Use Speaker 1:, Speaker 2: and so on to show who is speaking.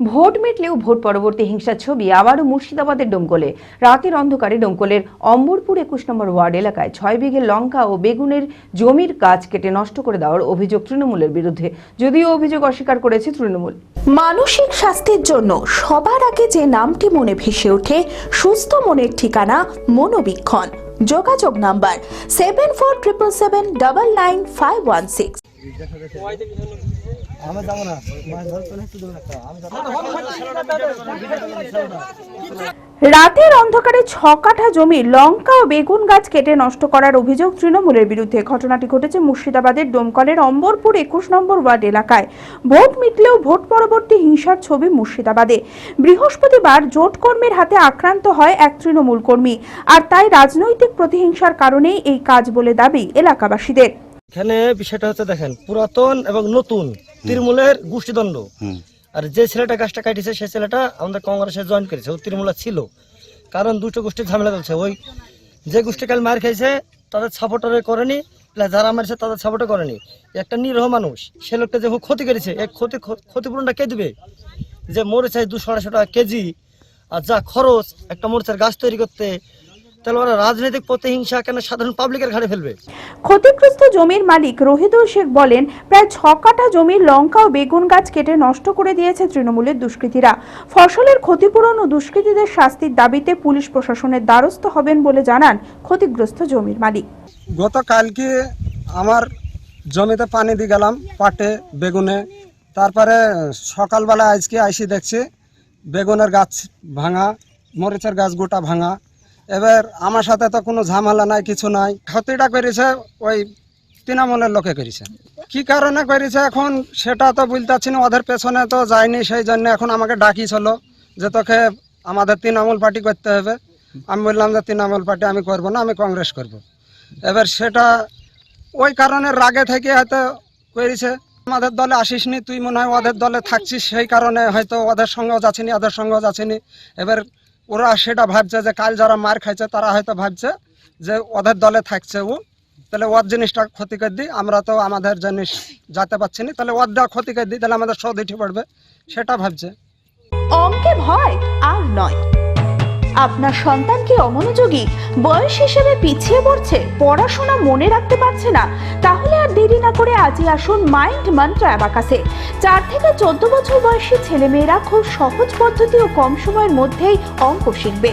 Speaker 1: Vote মিটলেও vote পরবর্তী হিংসার ছবি আবারও মুর্শিদাবাদের ডোমকলে। রাতের অন্ধকারে ডোমকলের অম্বরপুর একুশ নম্বর ওয়ার্ড এলাকায় ছয় বিঘে লঙ্কা ও বেগুনের জমির গাছ কেটে নষ্ট করে দেওয়ার অভিযোগ তৃণমূলের বিরুদ্ধে। যদিও অভিযোগ অস্বীকার করেছে তৃণমূল।
Speaker 2: মানসিক স্বাস্থ্যের জন্য সবার আগে যে নামটি মনে ভেসে ওঠে, সুস্থ মনের ঠিকানা মনোবীক্ষণ। যোগাযোগ number seven four triple seven double nine five one six
Speaker 3: আমি যাব না।
Speaker 2: রাতের অন্ধকারে ছ কাঠা জমি লঙ্কা ও বেগুন গাছ কেটে নষ্ট করার অভিযোগ তৃণমূলের বিরুদ্ধে। ঘটনাটি ঘটেছে মুর্শিদাবাদের ডোমকলের অম্বরপুর একুশ নম্বর ওয়ার্ড এলাকায়। ভোট মিটলেও ভোট পরবর্তী হিংসার ছবি মুর্শিদাবাদে। বৃহস্পতিবার জোট কর্মীর হাতে আক্রান্ত হয় এক তৃণমূল কর্মী আর তাই রাজনৈতিক প্রতিহিংসার কারণেই এই কাজ বলে দাবি এলাকাবাসীদের।
Speaker 3: এখানে বিষয়টা হচ্ছে দেখেন পুরাতন এবং নতুন। তৃণমূলের গোষ্ঠীদ্বন্দ্ব। আর যে ছেলেটা গাছটা কাটিছে সে ছেলেটা আমাদের কংগ্রেসে জয়েন করেছে। ও তৃণমূলে ছিল। কারণ দুটো গোষ্ঠীর ঝামেলা চলছে। ওই যে গোষ্ঠী কাল মার খাইছে তাদের সাপোর্টারে করেনি যারা মারছে তাদের সাপোর্টে করেনি। একটা নিরহ মানুষ সে লোকটা যে ক্ষতি করেছে এক ক্ষতি ক্ষতিপূরণটা কে দিবে? যে মরিচ দুশো আড়াইশো টাকা কেজি আর যা খরচ একটা মরিচের গাছ তৈরি করতে তাহলে ওরা রাজনৈতিক প্রতিহিংসা কেন সাধারণ পাবলিকের ঘাড়ে ফেলবে?
Speaker 2: ক্ষতিগ্রস্ত জমির মালিক রহিদুল শেখ বলেন প্রায় ছ কাঠা জমির লঙ্কা ও বেগুন গাছ কেটে নষ্ট করে দিয়েছে তৃণমূলের দুষ্কৃতীরা। ফসলের ক্ষতিপূরণ ও দুষ্কৃতীদের শাস্তির দাবিতে পুলিশ প্রশাসনের দ্বারস্থ হবেন বলে জানান ক্ষতিগ্রস্ত জমির মালিক।
Speaker 4: গতকালকে আমার জমিতে পানি দিয়ে গেলাম পাটে বেগুনে। তারপরে সকালবেলা আজকে আইসি দেখছি বেগুনের গাছ ভাঙা মরিচের গাছ গোটা ভাঙা। এবার আমার সাথে তো কোনো ঝামেলা নাই, কিছু নাই। ক্ষতিটা করেছে ওই তৃণমূলের লোকে করেছে। কি কারণে করেছে এখন সেটা তো বলতেছি না, ওদের পেছনে তো যায়নি, সেই জন্য এখন আমাকে ডাকিছিল যে তোকে আমাদের তৃণমূল পার্টি করতে হবে। আমি বললাম যে তৃণমূল পার্টি আমি করব না, আমি কংগ্রেস করব। এবার সেটা ওই কারণে রাগে থেকে হয়তো করেছে। আমাদের দলে আসিসনি, তুই মনে হয় ওদের দলে থাকছিস, সেই কারণে হয়তো ওদের সঙ্গেও যাচ্ছিনি, ওদের সঙ্গেও যাচ্ছিনি। এবার ওরা সেটা ভাবছে যে কাল যারা মার খাইছে, তারা হয়তো ভাবছে যে ওদের দলে থাকছে ও। তাহলে ওর জিনিসটা ক্ষতি করে দিই, আমরা তো আমাদের জিনিস যেতে পারছি না। তাহলে ওর ক্ষতি করে দিই, তাহলে আমাদের শোধ উঠে পড়বে। সেটা ভাবছে।
Speaker 2: অঙ্কে ভয় আর নয়। আপনার সন্তান কি অমনোযোগী? বয়স হিসেবে পিছিয়ে পড়ছে, পড়াশোনা মনে রাখতে পারছে না, তাহলে দেরি না করে আজই আসুন মাইন্ড মন্ত্র অ্যাবাকাসে চার থেকে চোদ্দ বছর বয়সী ছেলেমেয়েরা খুব সহজ পদ্ধতি ও কম সময়ের মধ্যেই অঙ্ক শিখবে।